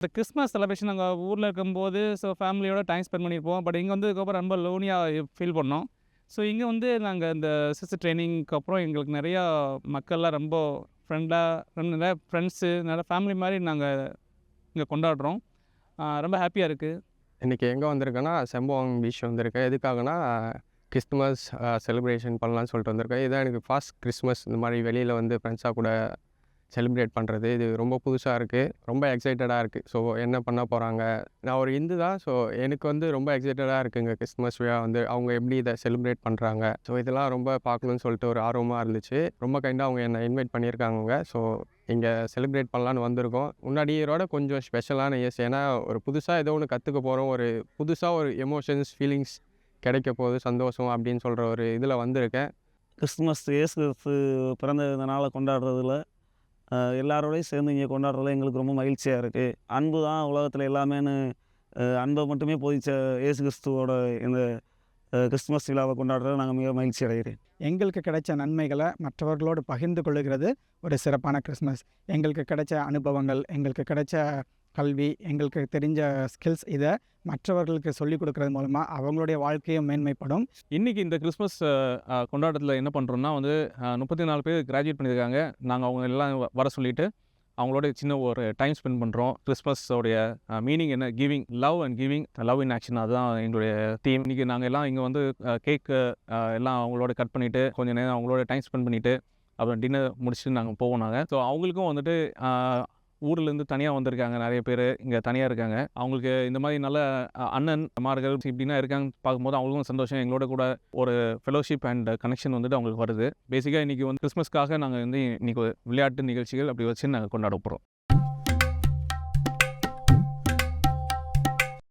இந்த Christmas celebration நாங்கள் ஊரில் இருக்கும்போது ஸோ ஃபேமிலியோட டைம் ஸ்பெண்ட் பண்ணியிருப்போம் பட் இங்கே வந்ததுக்கப்புறம் ரொம்ப லோனியாக ஃபீல் பண்ணோம். ஸோ இங்கே வந்து நாங்கள் இந்த சிஸ்டர் ட்ரைனிங்க்கு அப்புறம் எங்களுக்கு நிறையா மக்கள்லாம் ரொம்ப ஃப்ரெண்டாக நிறையா ஃப்ரெண்ட்ஸு நிறையா ஃபேமிலி மாதிரி நாங்கள் இங்கே கொண்டாடுறோம். ரொம்ப ஹாப்பியாக இருக்குது இன்றைக்கி எங்கே வந்திருக்கேன்னா செம்பவம் பீச் வந்திருக்கேன். எதுக்காகனா கிறிஸ்துமஸ் செலிப்ரேஷன் பண்ணலான்னு சொல்லிட்டு வந்திருக்கேன். இதுதான் எனக்கு ஃபர்ஸ்ட் கிறிஸ்மஸ் இந்த மாதிரி வெளியில் வந்து ஃப்ரெண்ட்ஸாக கூட செலிப்ரேட் பண்ணுறது இது ரொம்ப புதுசாக இருக்குது ரொம்ப எக்ஸைட்டடாக இருக்குது ஸோ என்ன பண்ண போகிறாங்க நான் ஒரு இந்து தான். ஸோ எனக்கு வந்து ரொம்ப எக்ஸைட்டடாக இருக்குங்க. கிறிஸ்மஸ் விழா வந்து அவங்க எப்படி இதை செலிப்ரேட் பண்ணுறாங்க ஸோ இதெல்லாம் ரொம்ப பார்க்கணுன்னு சொல்லிட்டு ஒரு ஆர்வமாக இருந்துச்சு. ரொம்ப கைண்டாக அவங்க என்னை இன்வைட் பண்ணியிருக்காங்க ஸோ இங்கே செலிப்ரேட் பண்ணலான்னு வந்திருக்கோம். முன்னாடி இயரோட கொஞ்சம் ஸ்பெஷலான இயர்ஸ். ஏன்னா ஒரு புதுசாக ஏதோ ஒன்று கற்றுக்க போகிறோம் ஒரு புதுசாக ஒரு எமோஷன்ஸ் ஃபீலிங்ஸ் கிடைக்க போகுது. சந்தோஷம் அப்படின்னு சொல்கிற ஒரு இதில் வந்திருக்கேன். கிறிஸ்துமஸ் இயேசு கிறிஸ்து பிறந்த நாளை கொண்டாடுறதுல எல்லாரோடையும் சேர்ந்து இங்கே கொண்டாடுறதுல எங்களுக்கு ரொம்ப மகிழ்ச்சியாக இருக்குது அன்பு தான் உலகத்தில் எல்லாமேன்னு அன்பை மட்டுமே போதிச்ச இயேசு கிறிஸ்துவோட இந்த கிறிஸ்துமஸ் விழாவை கொண்டாடுறது நாங்கள் மிக மகிழ்ச்சி அடைகிறேன். எங்களுக்கு கிடைச்ச நன்மைகளை மற்றவர்களோடு பகிர்ந்து கொள்ளுகிறது ஒரு சிறப்பான கிறிஸ்மஸ் எங்களுக்கு கிடைச்ச அனுபவங்கள் எங்களுக்கு கிடைச்ச கல்வி எங்களுக்கு தெரிஞ்ச ஸ்கில்ஸ் இதை மற்றவர்களுக்கு சொல்லிக் கொடுக்கறது மூலமாக அவங்களுடைய வாழ்க்கையும் மேன்மைப்படும். இன்றைக்கி இந்த கிறிஸ்மஸ் கொண்டாட்டத்தில் என்ன பண்ணுறோம்னா வந்து முப்பத்தி நாலு பேர் கிராஜுவேட் பண்ணியிருக்காங்க. நாங்கள் அவங்க எல்லாம் வ- வர சொல்லிவிட்டு அவங்களோட சின்ன ஒரு டைம் ஸ்பெண்ட் பண்ணுறோம் கிறிஸ்மஸோடைய மீனிங் என்ன? Giving love and giving love in action அதுதான் எங்களுடைய தீம் இன்றைக்கி நாங்கள் எல்லாம் இங்கே வந்து கேக்கு எல்லாம் அவங்களோட கட் பண்ணிவிட்டு கொஞ்சம் நேரம் அவங்களோட டைம் ஸ்பெண்ட் பண்ணிவிட்டு அப்புறம் டின்னர் முடிச்சுட்டு நாங்கள் போவோம் நாங்கள் ஸோ அவங்களுக்கும் வந்துட்டு ஊர்லேருந்து தனியாக வந்திருக்காங்க நிறைய பேர். இங்கே தனியாக இருக்காங்க. அவங்களுக்கு இந்த மாதிரி நல்ல அண்ணன் மார்கள் இப்படின்னா இருக்காங்க பார்க்கும்போது அவங்களுக்கும் சந்தோஷம். எங்களோட கூட ஒரு ஃபெலோஷிப் அண்ட் கனெக்ஷன் வந்துட்டு அவங்களுக்கு வருது. பேசிக்காக இன்றைக்கி வந்து கிறிஸ்மஸ்க்காக நாங்கள் வந்து இன்றைக்கி விளையாட்டு நிகழ்ச்சிகள் அப்படி வச்சு நாங்கள் கொண்டாட போகிறோம்